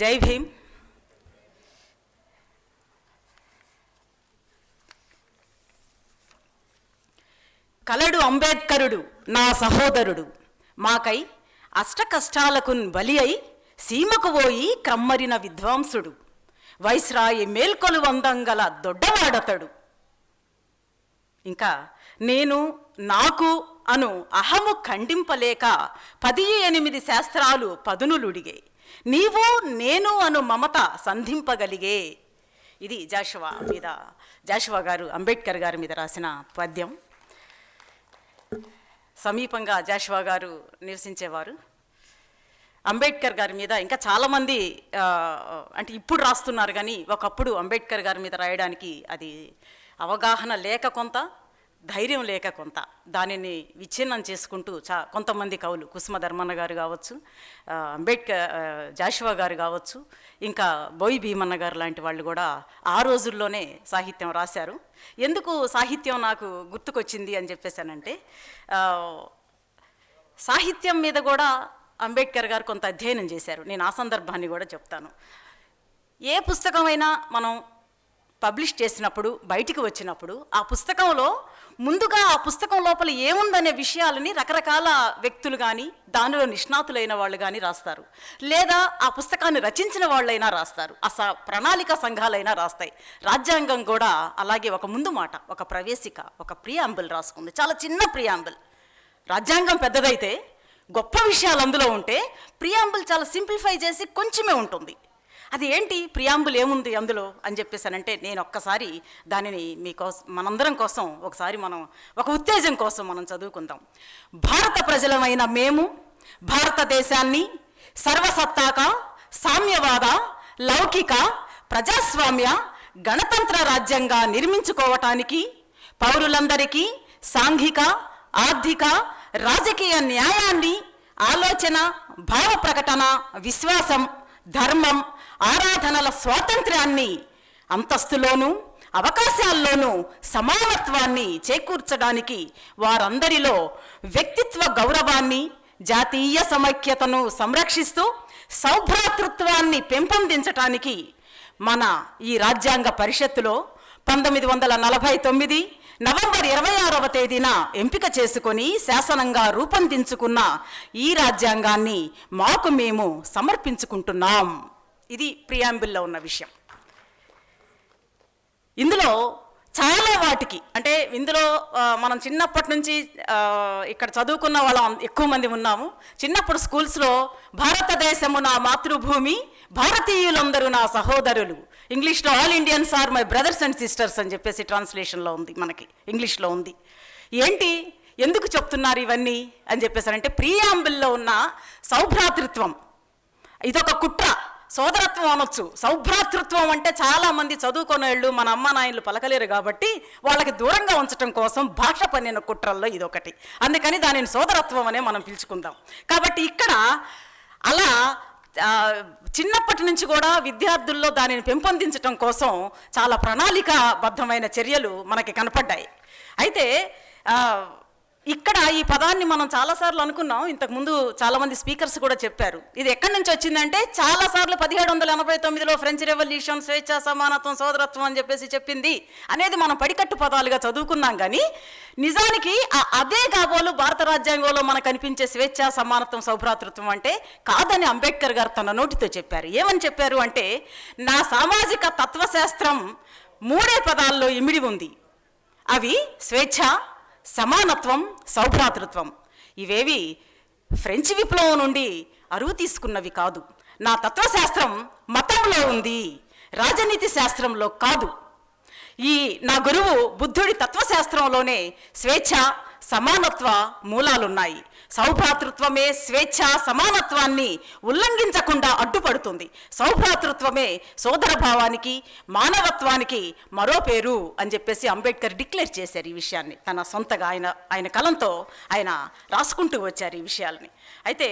జై భీమ్. కలడు అంబేద్కరుడు నా సహోదరుడు. మాకై అష్ట కష్టాలకు బలి అయి సీమకు పోయి క్రమ్మరిన విద్వాంసుడు. వైస్రాయి మేల్కొలు వందంగల దొడ్డవాడతడు. ఇంకా నేను నాకు అను అహము ఖండింపలేక పది ఎనిమిది శాస్త్రాలు పదునులుడిగే నీవు నేను అను మమత సంధింపగలిగే. ఇది జాషువా మీద జాషువా గారు అంబేద్కర్ గారి మీద రాసిన పద్యం. సమీపంగా జాషువా గారు నివసించేవారు. అంబేద్కర్ గారి మీద ఇంకా చాలామంది అంటే ఇప్పుడు రాస్తున్నారు కానీ ఒకప్పుడు అంబేద్కర్ గారి మీద రాయడానికి అది అవగాహన లేక కొంత ధైర్యం లేక కొంత దానిని విచ్ఛిన్నం చేసుకుంటూ చా కొంతమంది కవులు కుసుమ ధర్మన్న గారు కావచ్చు అంబేద్కర్ జాషువా గారు కావచ్చు ఇంకా బోయి భీమన్న గారు లాంటి వాళ్ళు కూడా ఆ రోజుల్లోనే సాహిత్యం రాశారు. ఎందుకు సాహిత్యం నాకు గుర్తుకొచ్చింది అని చెప్పేసానంటే సాహిత్యం మీద కూడా అంబేద్కర్ గారు కొంత అధ్యయనం చేశారు. నేను ఆ సందర్భాన్ని కూడా చెప్తాను. ఏ పుస్తకమైనా మనం పబ్లిష్ చేసినప్పుడు బయటికి వచ్చినప్పుడు ఆ పుస్తకంలో ముందుగా ఆ పుస్తకం లోపల ఏముందనే విషయాలని రకరకాల వ్యక్తులు కానీ దానిలో నిష్ణాతులైన వాళ్ళు కానీ రాస్తారు. లేదా ఆ పుస్తకాన్ని రచించిన వాళ్ళైనా రాస్తారు. ఆ స ప్రణాళిక సంఘాలైనా రాస్తాయి. రాజ్యాంగం కూడా అలాగే ఒక ముందు మాట ఒక ప్రవేశిక ఒక ప్రియాంబుల్ రాసుకుంది. చాలా చిన్న ప్రియాంబుల్. రాజ్యాంగం పెద్దదైతే గొప్ప విషయాలు అందులో ఉంటే ప్రియాంబుల్ చాలా సింప్లిఫై చేసి కొంచెమే ఉంటుంది. అది ఏంటి ప్రియాంబుల్ ఏముంది అందులో అని చెప్పేసానంటే నేను ఒక్కసారి దానిని మీకోసం మనందరం కోసం ఒకసారి మనం ఒక ఉత్తేజం కోసం మనం చదువుకుందాం. భారత ప్రజలమైన మేము భారతదేశాన్ని సర్వసత్తాక సామ్యవాద లౌకిక ప్రజాస్వామ్య గణతంత్ర రాజ్యంగా నిర్మించుకోవటానికి పౌరులందరికీ సాంఘిక ఆర్థిక రాజకీయ న్యాయాన్ని ఆలోచన భావ ప్రకటన విశ్వాసం ధర్మం ఆరాధనల స్వాతంత్ర్యాన్ని అంతస్తులోనూ అవకాశాల్లోనూ సమానత్వాన్ని చేకూర్చడానికి వారందరిలో వ్యక్తిత్వ గౌరవాన్ని జాతీయ సమైక్యతను సంరక్షిస్తూ సౌభ్రాతృత్వాన్ని పెంపొందించటానికి మన ఈ రాజ్యాంగ పరిషత్తులో పంతొమ్మిది వందల నలభై తొమ్మిది నవంబర్ ఇరవై ఆరవ తేదీన ఎంపిక చేసుకొని శాసనంగా రూపొందించుకున్న ఈ రాజ్యాంగాన్ని మాకు మేము సమర్పించుకుంటున్నాం. ఇది ప్రియాంబుల్లో ఉన్న విషయం. ఇందులో చాలా వాటికి అంటే ఇందులో మనం చిన్నప్పటి నుంచి ఇక్కడ చదువుకున్న వాళ్ళం ఎక్కువ మంది ఉన్నాము. చిన్నప్పుడు స్కూల్స్లో భారతదేశము నా మాతృభూమి భారతీయులందరూ నా సహోదరులు. ఇంగ్లీష్లో all Indians are my brothers and sisters అని చెప్పేసి ట్రాన్స్లేషన్లో ఉంది మనకి ఇంగ్లీష్లో ఉంది. ఏంటి? ఎందుకు చెప్తున్నారు ఇవన్నీ? అని చెప్పేసారంటే ప్రియాంబుల్లో ఉన్న సౌభ్రాతృత్వం. ఇదొక కుట్ర. సోదరత్వం అనొచ్చు. సౌభ్రాతృత్వం అంటే చాలామంది చదువుకునే వాళ్ళు మన అమ్మ నాయనలు పలకలేరు కాబట్టి వాళ్ళకి దూరంగా ఉంచడం కోసం భాష పన్నిన కుట్రల్లో ఇదొకటి. అందుకని దానిని సోదరత్వం అనే మనం పిలుచుకుందాం. కాబట్టి ఇక్కడ అలా చిన్నప్పటి నుంచి కూడా విద్యార్థుల్లో దానిని పెంపొందించడం కోసం చాలా ప్రణాళికాబద్ధమైన చర్యలు మనకి కనపడ్డాయి. అయితే ఇక్కడ ఈ పదాన్ని మనం చాలాసార్లు అనుకున్నాం. ఇంతకుముందు చాలామంది స్పీకర్స్ కూడా చెప్పారు. ఇది ఎక్కడి నుంచి వచ్చిందంటే చాలాసార్లు పదిహేడు వందల ఎనభై తొమ్మిదిలో ఫ్రెంచ్ రెవల్యూషన్ స్వేచ్ఛ సమానత్వం సోదరత్వం అని చెప్పేసి చెప్పింది. అనేది మనం పడికట్టు పదాలుగా చదువుకున్నాం కానీ నిజానికి ఆ అదే కాబోలు భారత రాజ్యాంగంలో మనకు కనిపించే స్వేచ్ఛ సమానత్వం సౌభ్రాతృత్వం అంటే కాదని అంబేద్కర్ గారు తన నోటితో చెప్పారు. ఏమని చెప్పారు అంటే నా సామాజిక తత్వశాస్త్రం మూడే పదాల్లో ఇమిడి ఉంది. అవి స్వేచ్ఛ సమానత్వం సౌభ్రాతృత్వం. ఇవేవి ఫ్రెంచ్ విప్లవం నుండి అరువు తీసుకున్నవి కాదు. నా తత్వశాస్త్రం మతంలో ఉంది రాజనీతి శాస్త్రంలో కాదు. ఈ నా గురువు బుద్ధుడి తత్వశాస్త్రంలోనే స్వేచ్ఛ సమానత్వ మూలాలున్నాయి. సౌభ్రాతృత్వమే స్వేచ్ఛ సమానత్వాన్ని ఉల్లంఘించకుండా అడ్డుపడుతుంది. సౌభ్రాతృత్వమే సోదరభావానికి మానవత్వానికి మరో పేరు అని చెప్పేసి అంబేద్కర్ డిక్లేర్ చేశారు ఈ విషయాన్ని. తన సొంతగా ఆయన ఆయన కలంతో ఆయన రాసుకుంటూ వచ్చారు ఈ విషయాల్ని. అయితే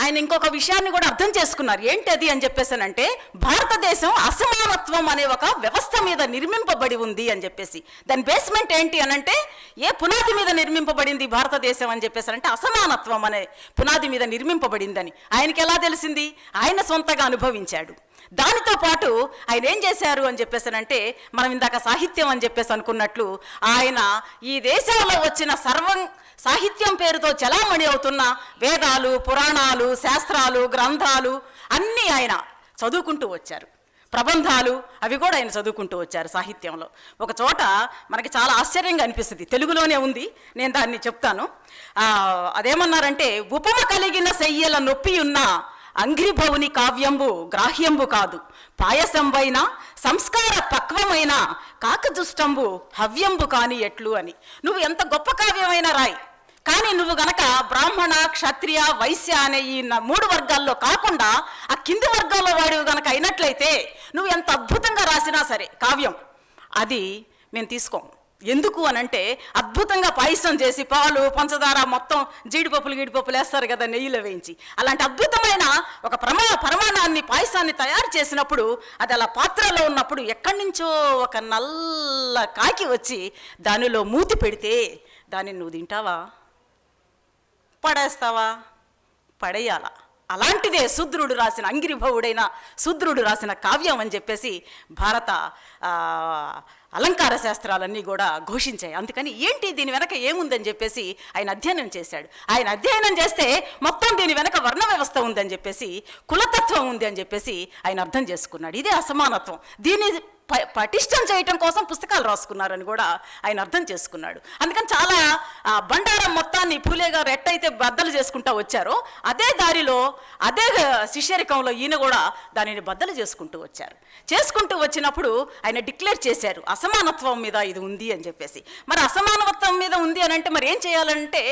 ఆయన ఇంకొక విషయాన్ని కూడా అర్థం చేసుకున్నారు. ఏంటది అని చెప్పేసానంటే భారతదేశం అసమానత్వం అనే ఒక వ్యవస్థ మీద నిర్మింపబడి ఉంది అని చెప్పేసి. దాని బేస్మెంట్ ఏంటి అనంటే ఏ పునాది మీద నిర్మింపబడింది భారతదేశం అని చెప్పేసానంటే అసమానత్వం అనే పునాది మీద నిర్మింపబడిందని. ఆయనకి ఎలా తెలిసింది? ఆయన సొంతగా అనుభవించాడు. దానితో పాటు ఆయన ఏం చేశారు అని చెప్పేసానంటే మనం ఇందాక సాహిత్యం అని చెప్పేసి అనుకున్నట్లు ఆయన ఈ దేశంలో వచ్చిన సర్వం సాహిత్యం పేరుతో చలామణి అవుతున్న వేదాలు పురాణాలు శాస్త్రాలు గ్రంథాలు అన్నీ ఆయన చదువుకుంటూ వచ్చారు. ప్రబంధాలు అవి కూడా ఆయన చదువుకుంటూ వచ్చారు సాహిత్యంలో. ఒక చోట మనకి చాలా ఆశ్చర్యంగా అనిపిస్తుంది. తెలుగులోనే ఉంది. నేను దాన్ని చెప్తాను. అదేమన్నారంటే ఉపమ కలిగిన శయ్యల నొప్పి ఉన్న అంగ్రిభవుని కావ్యంబు గ్రాహ్యంబు కాదు. పాయసంబైన సంస్కార పక్వమైన కాకదుష్టంబు హవ్యంబు కాని ఎట్లు అని. నువ్వు ఎంత గొప్ప కావ్యమైనా రాయి. కానీ నువ్వు గనక బ్రాహ్మణ క్షత్రియ వైశ్య అనే ఈ మూడు వర్గాల్లో కాకుండా ఆ కింది వర్గాల్లో వాడివి గనక అయినట్లయితే నువ్వు ఎంత అద్భుతంగా రాసినా సరే కావ్యం. అది మేము తీసుకోము ఎందుకు అనంటే అద్భుతంగా పాయసం చేసి పాలు పంచదార మొత్తం జీడిపప్పులు గీడిపప్పులు వేస్తారు కదా నెయ్యిలో వేయించి. అలాంటి అద్భుతమైన ఒక ప్రమా ప్రమాణాన్ని పాయసాన్ని తయారు చేసినప్పుడు అది అలా పాత్రలో ఉన్నప్పుడు ఎక్కడి నుంచో ఒక నల్ల కాకి వచ్చి దానిలో మూతి పెడితే దాన్ని నువ్వు తింటావా? పడేస్తావా? పడేయాల? అలాంటిదే శూద్రుడు రాసిన అంగిరిభవుడైన శూద్రుడు రాసిన కావ్యం అని చెప్పేసి భారత అలంకార శాస్త్రాలన్నీ కూడా ఘోషించాయి. అందుకని ఏంటి దీని వెనక ఏముందని చెప్పేసి ఆయన అధ్యయనం చేశాడు. ఆయన అధ్యయనం చేస్తే మొత్తం దీని వెనక వర్ణ వ్యవస్థ ఉందని చెప్పేసి కులతత్వం ఉంది అని చెప్పేసి ఆయన అర్థం చేసుకున్నాడు. ఇదే అసమానత్వం. దీని పటిష్టం చేయటం కోసం పుస్తకాలు రాసుకున్నారని కూడా ఆయన అర్థం చేసుకున్నాడు. అందుకని చాలా బండారం మొత్తాన్ని పూలే గారు ఎట్టయితే బద్దలు చేసుకుంటా వచ్చారో అదే దారిలో అదే శిష్యరికంలో ఈయన కూడా దానిని బద్దలు చేసుకుంటూ వచ్చారు. చేసుకుంటూ వచ్చినప్పుడు ఆయన డిక్లేర్ చేశారు అసమానత్వం మీద ఇది ఉంది అని చెప్పేసి. మరి అసమానత్వం మీద ఉంది అని అంటే మరి ఏం చేయాలంటే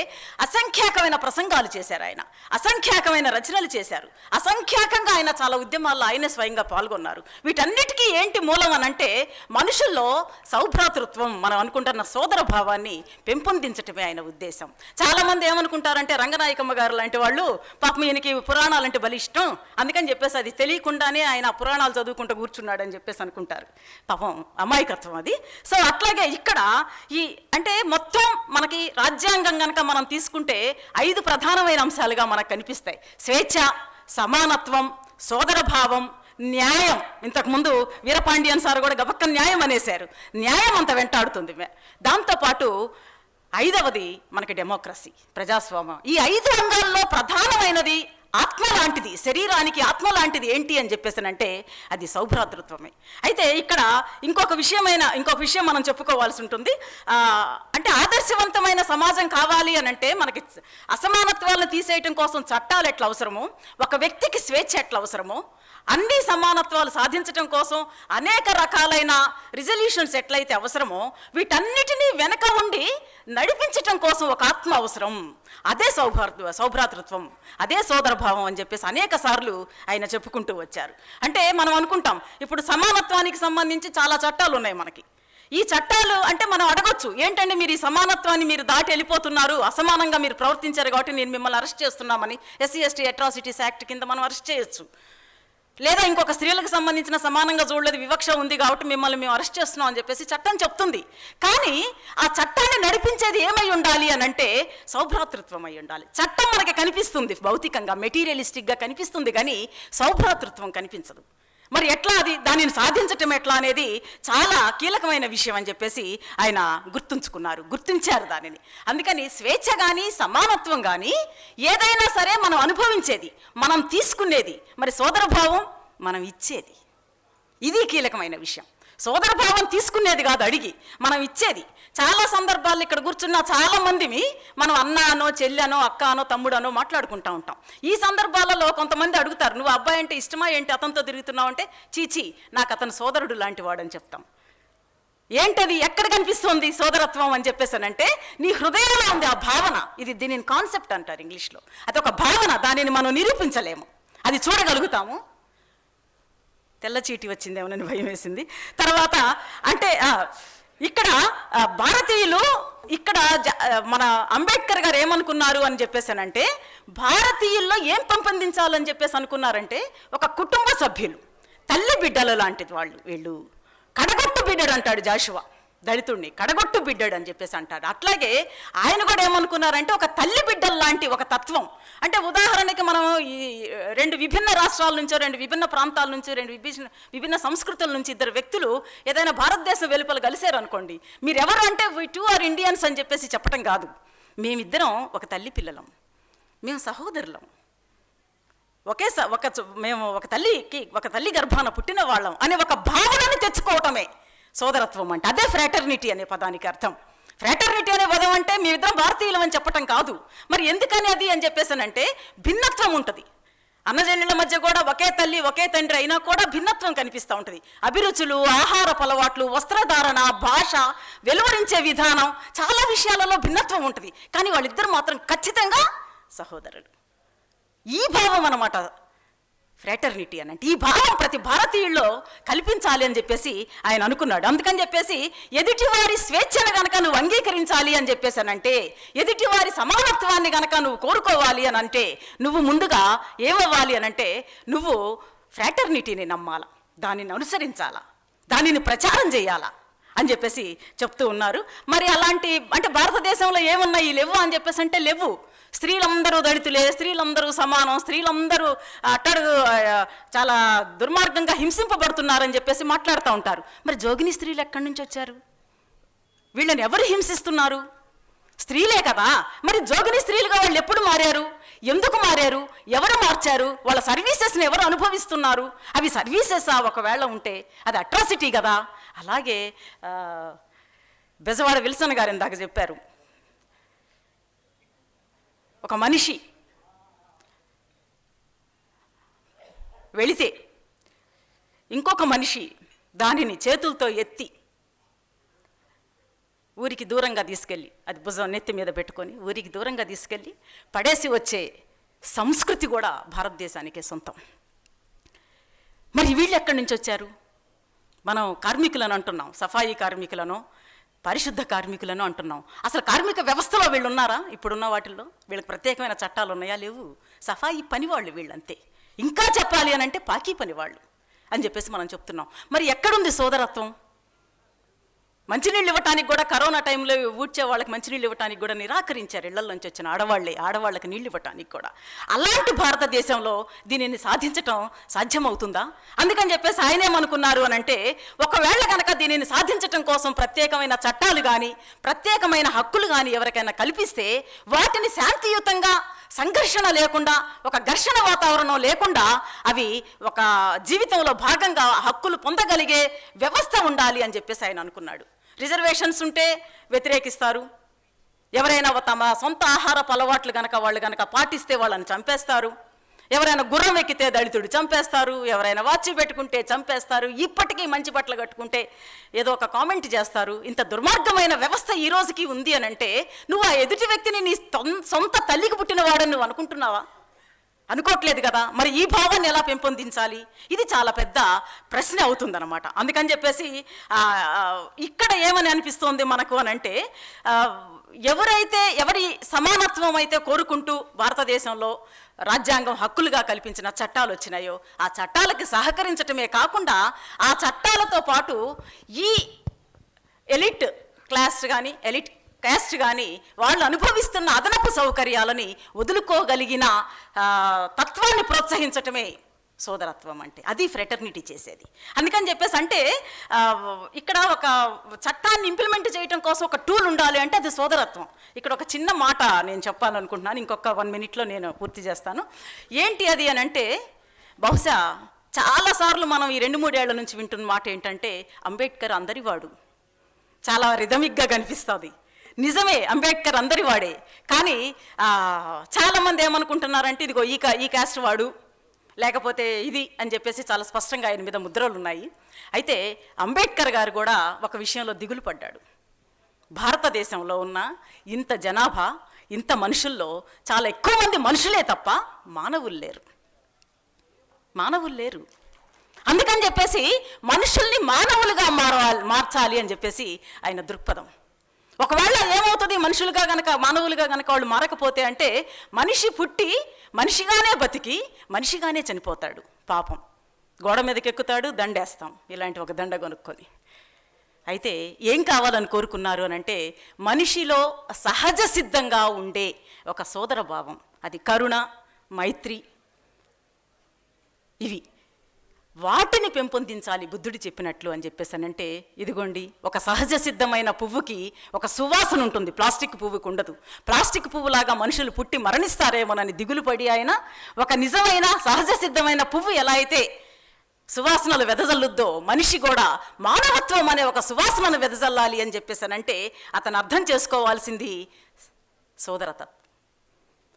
అసంఖ్యాకమైన ప్రసంగాలు చేశారు ఆయన. అసంఖ్యాకమైన రచనలు చేశారు. అసంఖ్యాకంగా ఆయన చాలా ఉద్యమాల్లో ఆయనే స్వయంగా పాల్గొన్నారు. వీటన్నిటికీ ఏంటి మూలం అని అంటే మనుషుల్లో సౌభ్రాతృత్వం మనం అనుకుంటున్న సోదర భావాన్ని పెంపొందించటమే ఆయన ఉద్దేశం. చాలామంది ఏమనుకుంటారంటే రంగనాయకమ్మ గారు లాంటి వాళ్ళు పాపం ఈయనకి పురాణాలంటే బలి ఇష్టం అందుకని చెప్పేసి అది తెలియకుండానే ఆయన పురాణాలు చదువుకుంటూ కూర్చున్నాడు అని చెప్పేసి అనుకుంటారు. పాపం అమాయకత్వం అది. సో అట్లాగే ఇక్కడ ఈ అంటే మొత్తం మనకి రాజ్యాంగం కనుక మనం తీసుకుంటే ఐదు ప్రధానమైన అంశాలుగా మనకు కనిపిస్తాయి. స్వేచ్ఛ సమానత్వం సోదరభావం న్యాయం. ఇంతకుముందు వీరపాండియన్ సార్ కూడా గబక్క న్యాయం అనేశారు. న్యాయం అంత వెంటాడుతుంది. దాంతోపాటు ఐదవది మనకి డెమోక్రసీ ప్రజాస్వామ్యం. ఈ ఐదు రంగాల్లో ప్రధానమైనది ఆత్మ లాంటిది శరీరానికి ఆత్మ లాంటిది ఏంటి అని చెప్పేసానంటే అది సౌభ్రాతృత్వమే. అయితే ఇక్కడ ఇంకొక విషయమైన ఇంకొక విషయం మనం చెప్పుకోవాల్సి ఉంటుంది. అంటే ఆదర్శవంతమైన సమాజం కావాలి అని అంటే మనకి అసమానత్వాలను తీసేయటం కోసం చట్టాలు ఎట్లా అవసరమో ఒక వ్యక్తికి స్వేచ్ఛ ఎట్లా అవసరమో అన్ని సమానత్వాలు సాధించటం కోసం అనేక రకాలైన రిజల్యూషన్స్ ఎట్లయితే అవసరమో వీటన్నిటినీ వెనక ఉండి నడిపించటం కోసం ఒక ఆత్మ అవసరం. అదే సౌభాతృ సౌభ్రాతృత్వం అదే సోదరభావం అని చెప్పేసి అనేక సార్లు ఆయన చెప్పుకుంటూ వచ్చారు. అంటే మనం అనుకుంటాం ఇప్పుడు సమానత్వానికి సంబంధించి చాలా చట్టాలు ఉన్నాయి మనకి. ఈ చట్టాలు అంటే మనం అడగొచ్చు ఏంటంటే మీరు ఈ సమానత్వాన్ని మీరు దాటి వెళ్ళిపోతున్నారు అసమానంగా మీరు ప్రవర్తించారు కాబట్టి నేను మిమ్మల్ని అరెస్ట్ చేస్తున్నామని ఎస్సీ ఎస్టీ అట్రాసిటీస్ యాక్ట్ కింద మనం అరెస్ట్ చేయొచ్చు. లేదా ఇంకొక స్త్రీలకు సంబంధించిన సమానంగా చూడలేదు వివక్ష ఉంది కాబట్టి మిమ్మల్ని మేము అరెస్ట్ చేస్తున్నాం అని చెప్పేసి చట్టం చెప్తుంది. కానీ ఆ చట్టాన్ని నడిపించేది ఏమై ఉండాలి అని అంటే సౌభ్రాతృత్వం అయి ఉండాలి. చట్టం మనకి కనిపిస్తుంది భౌతికంగా మెటీరియలిస్టిక్గా కనిపిస్తుంది కానీ సౌభ్రాతృత్వం కనిపించదు. మరి ఎట్లా అది? దానిని సాధించటం ఎట్లా అనేది చాలా కీలకమైన విషయం అని చెప్పేసి ఆయన గుర్తుంచుకున్నారు. గుర్తించారు దానిని. అందుకని స్వేచ్ఛ కానీ సమానత్వం కానీ ఏదైనా సరే మనం అనుభవించేది మనం తీసుకునేది మరి సోదరభావం మనం ఇచ్చేది. ఇది కీలకమైన విషయం. సోదరభావం తీసుకునేది కాదు అడిగి మనం ఇచ్చేది. చాలా సందర్భాల్లో ఇక్కడ కూర్చున్న చాలా మందిని మనం అన్న అనో చెల్లెనో అక్క అనో తమ్ముడు అనో మాట్లాడుకుంటా ఉంటాం. ఈ సందర్భాలలో కొంతమంది అడుగుతారు నువ్వు అబ్బాయి అంటే ఇష్టమా? ఏంటి అతనితో తిరుగుతున్నావు? అంటే చీచి నాకు అతను సోదరుడు లాంటి వాడని చెప్తాం. ఏంటది? ఎక్కడ కనిపిస్తుంది సోదరత్వం? అని చెప్పేసానంటే నీ హృదయంలో ఉంది ఆ భావన. ఇది దీనిని కాన్సెప్ట్ అంటారు ఇంగ్లీష్లో. అది ఒక భావన దానిని మనం నిరూపించలేము. అది చూడగలుగుతాము. తెల్ల చీటి వచ్చిందేమోనని భయం వేసింది. తర్వాత అంటే ఇక్కడ భారతీయులు ఇక్కడ జ- మన అంబేద్కర్ గారు ఏమనుకున్నారు అని చెప్పేసానంటే భారతీయుల్లో ఏం పెంపొందించాలని చెప్పేసి అనుకున్నారంటే ఒక కుటుంబ సభ్యులు తల్లి బిడ్డలు లాంటిది వాళ్ళు వీళ్ళు. కడగొట్టు బిడ్డడు అంటాడు జాషువా. దళితుడిని కడగొట్టు బిడ్డాడు అని చెప్పేసి అంటాడు అట్లాగే ఆయన కూడా ఏమనుకున్నారంటే ఒక తల్లి బిడ్డల లాంటి ఒక తత్వం. అంటే ఉదాహరణకి మనం ఈ రెండు విభిన్న రాష్ట్రాల నుంచో రెండు విభిన్న ప్రాంతాల నుంచి రెండు విభిన్న విభిన్న సంస్కృతుల నుంచి ఇద్దరు వ్యక్తులు ఏదైనా భారతదేశం వెలుపల కలిశారు అనుకోండి మీరు ఎవరు అంటే వీ టూ ఆర్ ఇండియన్స్ అని చెప్పేసి చెప్పడం కాదు. మేమిద్దరం ఒక తల్లి పిల్లలం. మేము సహోదరులం. ఒకే ఒక మేము ఒక తల్లికి ఒక తల్లి గర్భాన పుట్టిన వాళ్ళం అనే ఒక భావనని తెచ్చుకోవటమే. సోదరత్వం అంటే అదే ఫ్రాటర్నిటీ అనే పదానికి అర్థం. ఫ్రాటర్నిటీ అనే పదం అంటే మేమిద్దరం భారతీయులం అని చెప్పటం కాదు. మరి ఎందుకని అది అని చెప్పేసానంటే భిన్నత్వం ఉంటుంది. అన్నజనుల మధ్య కూడా ఒకే తల్లి ఒకే తండ్రి అయినా కూడా భిన్నత్వం కనిపిస్తూ ఉంటుంది. అభిరుచులు ఆహార అలవాట్లు వస్త్రధారణ భాష వెలువరించే విధానం చాలా విషయాలలో భిన్నత్వం ఉంటుంది. కానీ వాళ్ళిద్దరు మాత్రం ఖచ్చితంగా సహోదరులు. ఈ భావం అన్నమాట ఫ్రాటర్నిటీ అని అంటే ఈ భావం ప్రతి భారతీయుల్లో కల్పించాలి అని చెప్పేసి ఆయన అనుకున్నాడు. అందుకని చెప్పేసి ఎదుటివారి స్వేచ్ఛను గనక నువ్వు అంగీకరించాలి అని చెప్పేసానంటే ఎదుటివారి సమానత్వాన్ని గనక నువ్వు కోరుకోవాలి అని అంటే నువ్వు ముందుగా ఏమవ్వాలి అని అంటే నువ్వు ఫ్రాటర్నిటీని నమ్మాల దానిని అనుసరించాలా దానిని ప్రచారం చేయాలా అని చెప్పేసి చెప్తూ ఉన్నారు. మరి అలాంటి అంటే భారతదేశంలో ఏమున్నాయి? లేవు అని చెప్పేసి అంటే లేవు. స్త్రీలందరూ దళితులే స్త్రీలందరూ సమానం స్త్రీలందరూ అట్టడుగు చాలా దుర్మార్గంగా హింసింపబడుతున్నారని చెప్పేసి మాట్లాడుతూ ఉంటారు. మరి జోగిని స్త్రీలు ఎక్కడి నుంచి వచ్చారు? వీళ్ళని ఎవరు హింసిస్తున్నారు? స్త్రీలే కదా. మరి జోగిని స్త్రీలుగా వాళ్ళు ఎప్పుడు మారారు? ఎందుకు మారారు? ఎవరు మార్చారు? వాళ్ళ సర్వీసెస్ని ఎవరు అనుభవిస్తున్నారు? అవి సర్వీసెసా ఒకవేళ ఉంటే అది అట్రాసిటీ కదా. అలాగే బెజవాడ విల్సన్ గారు ఇందాక చెప్పారు. ఒక మనిషి వెళితే ఇంకొక మనిషి దానిని చేతులతో ఎత్తి ఊరికి దూరంగా తీసుకెళ్ళి అది భుజం నెత్తి మీద పెట్టుకొని ఊరికి దూరంగా తీసుకెళ్ళి పడేసి వచ్చే సంస్కృతి కూడా భారతదేశానికే సొంతం. మరి వీళ్ళు ఎక్కడి నుంచి వచ్చారు? మనం కార్మికులను అంటున్నాం సఫాయి కార్మికులను పరిశుద్ధ కార్మికులను అంటున్నాం. అసలు కార్మిక వ్యవస్థలో వీళ్ళు ఉన్నారా ఇప్పుడున్న వాటిల్లో వీళ్ళకి ప్రత్యేకమైన చట్టాలు ఉన్నాయా? లేవు. సఫాయి పనివాళ్ళు వీళ్ళంతే. ఇంకా చెప్పాలి అని అంటే పాకీ పనివాళ్ళు అని చెప్పేసి మనం చెప్తున్నాం. మరి ఎక్కడుంది సోదరత్వం? మంచినీళ్ళు ఇవ్వటానికి కూడా కరోనా టైంలో ఊడ్చే వాళ్ళకి మంచినీళ్ళు ఇవ్వటానికి కూడా నిరాకరించారు ఇళ్ళలోంచి వచ్చిన ఆడవాళ్ళే ఆడవాళ్ళకి నీళ్ళు ఇవ్వటానికి కూడా. అలాంటి భారతదేశంలో దీనిని సాధించటం సాధ్యమవుతుందా? అందుకని చెప్పేసి ఆయన ఏమనుకున్నారు అని అంటే ఒకవేళ కనుక దీనిని సాధించటం కోసం ప్రత్యేకమైన చట్టాలు కానీ ప్రత్యేకమైన హక్కులు కానీ ఎవరికైనా కల్పిస్తే వాటిని శాంతియుతంగా సంఘర్షణ లేకుండా ఒక ఘర్షణ వాతావరణం లేకుండా అవి ఒక జీవితంలో భాగంగా హక్కులు పొందగలిగే వ్యవస్థ ఉండాలి అని చెప్పేసి ఆయన అనుకున్నాడు. రిజర్వేషన్స్ ఉంటే వ్యతిరేకిస్తారు. ఎవరైనా తమ సొంత ఆహారపు అలవాట్లు గనక వాళ్ళు గనక పాటిస్తే వాళ్ళని చంపేస్తారు. ఎవరైనా గుర్రం ఎక్కితే దళితుడు చంపేస్తారు. ఎవరైనా వాచ్ పెట్టుకుంటే చంపేస్తారు. ఇప్పటికీ మంచి బట్టలు కట్టుకుంటే ఏదో ఒక కామెంట్ చేస్తారు. ఇంత దుర్మార్గమైన వ్యవస్థ ఈ రోజుకి ఉంది అని అంటే నువ్వు ఆ ఎదుటి వ్యక్తిని నీ సొంత తల్లికి పుట్టినవాడని నువ్వు అనుకుంటున్నావా? అనుకోవట్లేదు కదా. మరి ఈ భావాన్ని ఎలా పెంపొందించాలి? ఇది చాలా పెద్ద ప్రశ్న అవుతుందన్నమాట. అందుకని చెప్పేసి ఇక్కడ ఏమని అనిపిస్తోంది మనకు అని అంటే ఎవరైతే ఎవరి సమానత్వం అయితే కోరుకుంటూ భారతదేశంలో రాజ్యాంగం హక్కులుగా కల్పించిన చట్టాలు వచ్చినాయో ఆ చట్టాలకి సహకరించటమే కాకుండా ఆ చట్టాలతో పాటు ఈ ఎలిట్ క్లాస్ కానీ ఎలిట్ క్యాస్ట్ కానీ వాళ్ళు అనుభవిస్తున్న అదనపు సౌకర్యాలని వదులుకోగలిగిన తత్వాన్ని ప్రోత్సహించటమే సోదరత్వం అంటే. అది ఫ్రెటర్నిటీ చేసేది. అందుకని చెప్పేసి అంటే ఇక్కడ ఒక చట్టాన్ని ఇంప్లిమెంట్ చేయడం కోసం ఒక టూల్ ఉండాలి అంటే అది సోదరత్వం. ఇక్కడ ఒక చిన్న మాట నేను చెప్పాలనుకుంటున్నాను. ఇంకొక వన్ మినిట్లో నేను పూర్తి చేస్తాను. ఏంటి అది అని అంటే బహుశా చాలాసార్లు మనం ఈ రెండు మూడేళ్ళ నుంచి వింటున్న మాట ఏంటంటే అంబేద్కర్ అందరివాడు. చాలా రిధమిక్గా కనిపిస్తుంది. నిజమే అంబేద్కర్ అందరి వాడే. కానీ చాలామంది ఏమనుకుంటున్నారంటే ఇదిగో ఈ ఈ క్యాస్ట్ వాడు లేకపోతే ఇది అని చెప్పేసి చాలా స్పష్టంగా ఆయన మీద ముద్రలు ఉన్నాయి. అయితే అంబేద్కర్ గారు కూడా ఒక విషయంలో దిగులు పడ్డాడు. భారతదేశంలో ఉన్న ఇంత జనాభా ఇంత మనుషుల్లో చాలా ఎక్కువ మంది మనుషులే తప్ప మానవులు లేరు. మానవులు లేరు. అందుకని చెప్పేసి మనుషుల్ని మానవులుగా మారవాలి మార్చాలి అని చెప్పేసి ఆయన దృక్పథం. ఒకవేళ ఏమవుతుంది మనుషులుగా గనక మానవులుగా గనక వాళ్ళు మారకపోతే అంటే మనిషి పుట్టి మనిషిగానే బతికి మనిషిగానే చనిపోతాడు పాపం. గోడ మీదకి ఎక్కుతాడు దండేస్తాం. ఇలాంటి ఒక దండ కొనుక్కొని అయితే ఏం కావాలని కోరుకున్నారు అని అంటే మనిషిలో సహజ సిద్ధంగా ఉండే ఒక సోదర భావం. అది కరుణ మైత్రి. ఇవి. వాటిని పెంపొందించాలి బుద్ధుడు చెప్పినట్లు అని చెప్పేసానంటే ఇదిగోండి ఒక సహజ సిద్ధమైన పువ్వుకి ఒక సువాసన ఉంటుంది. ప్లాస్టిక్ పువ్వుకి ఉండదు. ప్లాస్టిక్ పువ్వులాగా మనుషులు పుట్టి మరణిస్తారేమోనని దిగులు పడి ఆయన ఒక నిజమైన సహజ సిద్ధమైన పువ్వు ఎలా అయితే సువాసనలు వెదజల్లుద్దో మనిషి కూడా మానవత్వం అనే ఒక సువాసనను వెదజల్లాలి అని చెప్పేసానంటే అతను అర్థం చేసుకోవాల్సింది సోదరతత్వం.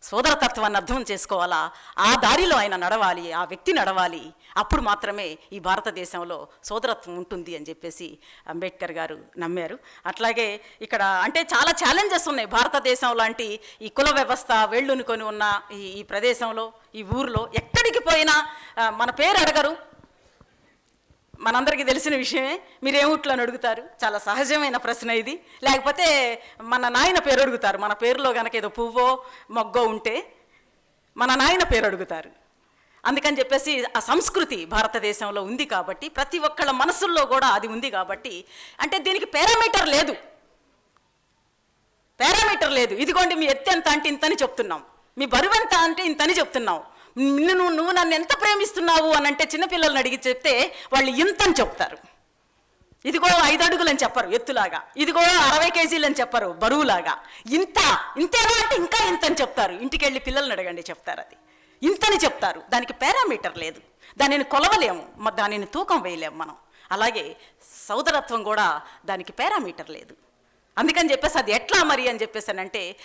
సోదరతత్వాన్ని అర్థం చేసుకోవాలా? ఆ దారిలో ఆయన నడవాలి ఆ వ్యక్తి నడవాలి. అప్పుడు మాత్రమే ఈ భారతదేశంలో సోదరత్వం ఉంటుంది అని చెప్పేసి అంబేద్కర్ గారు నమ్మారు. అట్లాగే ఇక్కడ అంటే చాలా ఛాలెంజెస్ ఉన్నాయి భారతదేశం లాంటి ఈ కుల వ్యవస్థ వేళ్ళునుకొని ఉన్న ఈ ఈ ప్రదేశంలో ఈ ఊర్లో. ఎక్కడికి పోయినా మన పేరు అడగరు. మనందరికీ తెలిసిన విషయమే. మీరేమిట్లో అని అడుగుతారు? చాలా సహజమైన ప్రశ్న ఇది. లేకపోతే మన నాయన పేరు అడుగుతారు. మన పేరులో కనుక ఏదో పువ్వో మొగ్గో ఉంటే మన నాయన పేరు అడుగుతారు. అందుకని చెప్పేసి ఆ సంస్కృతి భారతదేశంలో ఉంది కాబట్టి ప్రతి ఒక్కళ్ళ మనసుల్లో కూడా అది ఉంది కాబట్టి అంటే దీనికి పారామీటర్ లేదు. పారామీటర్ లేదు. ఇదిగోండి మీ ఎత్తు ఎంత అంటే ఇంతని చెప్తున్నాం. మీ బరువు ఎంత అంటే ఇంతని చెప్తున్నాం. నువ్వు నువ్వు నన్ను ఎంత ప్రేమిస్తున్నావు అని అంటే చిన్నపిల్లల్ని అడిగి చెప్తే వాళ్ళు ఇంతని చెప్తారు. ఇదిగో ఐదు అడుగులు అని చెప్పరు ఎత్తులాగా. ఇదిగో అరవై కేజీలు అని చెప్పరు బరువులాగా. ఇంత ఇంతేనా అంటే ఇంకా ఇంత అని చెప్తారు. ఇంటికి వెళ్ళి పిల్లల్ని అడగండి చెప్తారు అది. ఇంతని చెప్తారు. దానికి పారామీటర్ లేదు. దానిని కొలవలేము. దానిని తూకం వేయలేము మనం. అలాగే సోదరత్వం కూడా దానికి పారామీటర్ లేదు. అందుకని చెప్పేసి అది ఎట్లా మరి అని చెప్పేసానంటే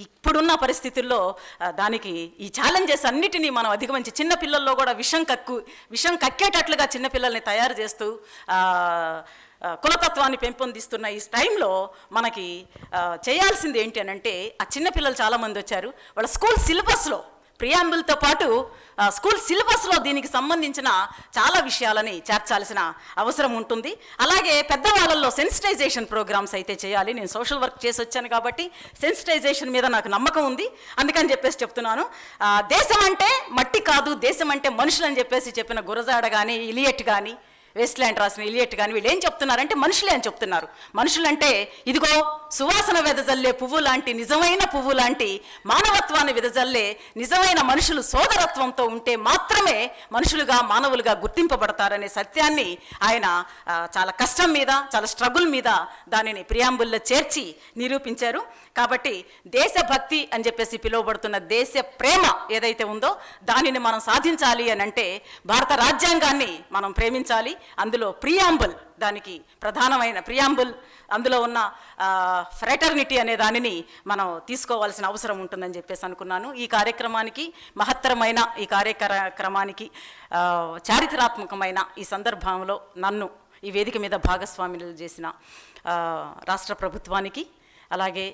ఇప్పుడున్న పరిస్థితుల్లో దానికి ఈ ఛాలెంజెస్ అన్నిటినీ మనం అధిగమించి చిన్నపిల్లల్లో కూడా విషం కక్కు విషం కక్కేటట్లుగా చిన్నపిల్లల్ని తయారు చేస్తూ కులతత్వాన్ని పెంపొందిస్తున్న ఈ టైంలో మనకి చేయాల్సింది ఏంటి అని అంటే ఆ చిన్నపిల్లలు చాలామంది వచ్చారు. వాళ్ళ స్కూల్ సిలబస్లో ప్రియాంబుల్తో పాటు స్కూల్ సిలబస్లో దీనికి సంబంధించిన చాలా విషయాలని చేర్చాల్సిన అవసరం ఉంటుంది. అలాగే పెద్దవాళ్ళల్లో సెన్సిటైజేషన్ ప్రోగ్రామ్స్ అయితే చేయాలి. నేను సోషల్ వర్క్ చేసి వచ్చాను కాబట్టి సెన్సిటైజేషన్ మీద నాకు నమ్మకం ఉంది. అందుకని చెప్పేసి చెప్తున్నాను. దేశం అంటే మట్టి కాదు దేశం అంటే మనుషులు అని చెప్పేసి చెప్పిన గురజాడ కానీ ఇలియట్ కానీ వెస్ట్ ల్యాండ్ రాసిన ఇలియట్ కానీ వీళ్ళు ఏం చెప్తున్నారంటే మనుషులే అని చెప్తున్నారు. మనుషులంటే ఇదిగో సువాసన వెదజల్లే పువ్వు లాంటి నిజమైన పువ్వు లాంటి మానవత్వాన్ని వెదజల్లే నిజమైన మనుషులు సోదరత్వంతో ఉంటే మాత్రమే మనుషులుగా మానవులుగా గుర్తింపబడతారనే సత్యాన్ని ఆయన చాలా కష్టం మీద చాలా స్ట్రగుల్ మీద దానిని ప్రియాంబుల్లో చేర్చి నిరూపించారు. కాబట్టి దేశభక్తి అని చెప్పేసి పిలువబడుతున్న దేశ ప్రేమ ఏదైతే ఉందో దానిని మనం సాధించాలి అని అంటే భారత రాజ్యాంగాన్ని మనం ప్రేమించాలి. అందులో ప్రియాంబుల్ దానికి ప్రధానమైన ప్రియాంబుల్ అందులో ఉన్న ఫ్రెటర్నిటీ అనే దానిని మనం తీసుకోవాల్సిన అవసరం ఉంటుందని చెప్పేసి అనుకున్నాను. ఈ కార్యక్రమానికి మహత్తరమైన ఈ కార్యక్రమానికి చారిత్రాత్మకమైన ఈ సందర్భంలో నన్ను ఈ వేదిక మీద భాగస్వాములు చేసిన రాష్ట్ర ప్రభుత్వానికి అలాగే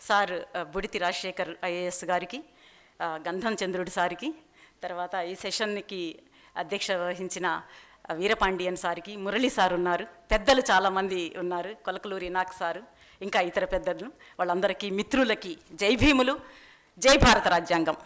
సార్ బుడితి రాజశేఖర్ ఐఏఎస్ గారికి గంధం చంద్రుడి సారికి తర్వాత ఈ సెషన్కి అధ్యక్ష వహించిన వీరపాండియన్ సార్కి మురళి సార్ ఉన్నారు. పెద్దలు చాలామంది ఉన్నారు. కొలకలూరి నాక్ సారు ఇంకా ఇతర పెద్దలు. వాళ్ళందరికీ మిత్రులకి జై భీములు జై భారత రాజ్యాంగం.